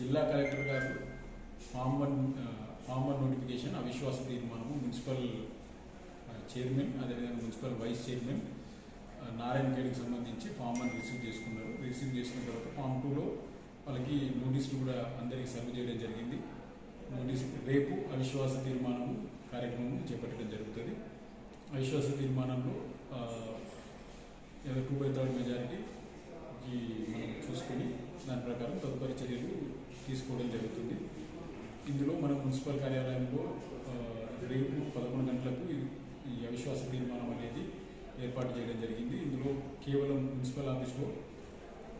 జిల్లా కలెక్టర్ గారు form one form one notification అవిశ్వాస తీర్మానము మున్సిపల్ చైర్మన్ అదేవిధంగా మున్సిపల్ వైస్ చైర్మన్ నారాయణ ఖేడ్కి సంబంధించి ఫామ్ వన్ రిసీవ్ చేసుకున్నారు. రిసీవ్ చేసుకున్న తర్వాత ఫామ్ టూలో వాళ్ళకి నోటీసులు కూడా అందరికీ సర్వ్ చేయడం జరిగింది. నోటీస్ రేపు అవిశ్వాస తీర్మానం కార్యక్రమం చేపట్టడం జరుగుతుంది. అవిశ్వాస తీర్మానంలో ఏదో టూ బై థర్డ్ మెజారిటీ మనం చూసుకొని దాని ప్రకారం తదుపరి తీసుకోవడం జరుగుతుంది. ఇందులో మన మున్సిపల్ కార్యాలయంలో రేపు పదకొండు గంటలకు ఈ- అవిశ్వాస తీర్మానం అనేది ఏర్పాటు చేయడం జరిగింది. ఇందులో కేవలం మున్సిపల్ ఆఫీస్లో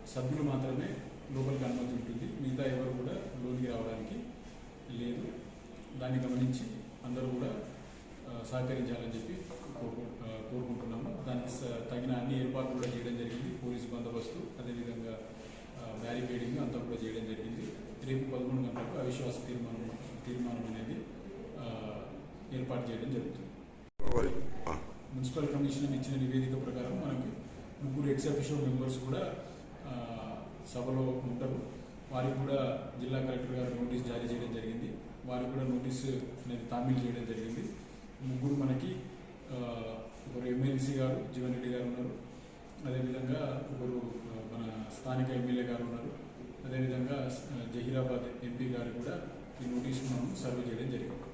సభ్యులు మాత్రమే లోపలికి అనుమతి ఉంటుంది. మిగతా ఎవరు కూడా లోనికి రావడానికి లేదు. దాన్ని గమనించి అందరూ కూడా సహకరించాలని చెప్పి కోరుకుంటున్నాము. దానికి తగిన అన్ని ఏర్పాట్లు కూడా చేయడం జరిగింది. పోలీస్ బందోబస్తు అదేవిధంగా బ్యారికేడింగ్ అంతా కూడా చేయడం జరిగింది రేపు పదకొండు గంటలకు అవిశ్వాస తీర్మానం తీర్మానం అనేది ఏర్పాటు చేయడం జరుగుతుంది. మున్సిపల్ కమిషన్ ఇచ్చిన నివేదిక ప్రకారం మనకి ముగ్గురు ఎక్స్ అఫీషియల్ మెంబర్స్ కూడా సభలో ఉంటారు. వారికి కూడా జిల్లా కలెక్టర్ గారు నోటీస్ జారీ చేయడం జరిగింది. వారికి కూడా నోటీస్ అనేది తామీల్ చేయడం జరిగింది. ముగ్గురు మనకి ఒకరు ఎమ్మెల్సీ గారు జీవన్ రెడ్డి గారు ఉన్నారు. అదేవిధంగా ఒకరు మన స్థానిక ఎమ్మెల్యే గారు ఉన్నారు. అదేవిధంగా జహీరాబాద్ ఎంపీ గారు కూడా ఈ నోటీస్ మనం సర్వ్ చేయడం జరిగింది.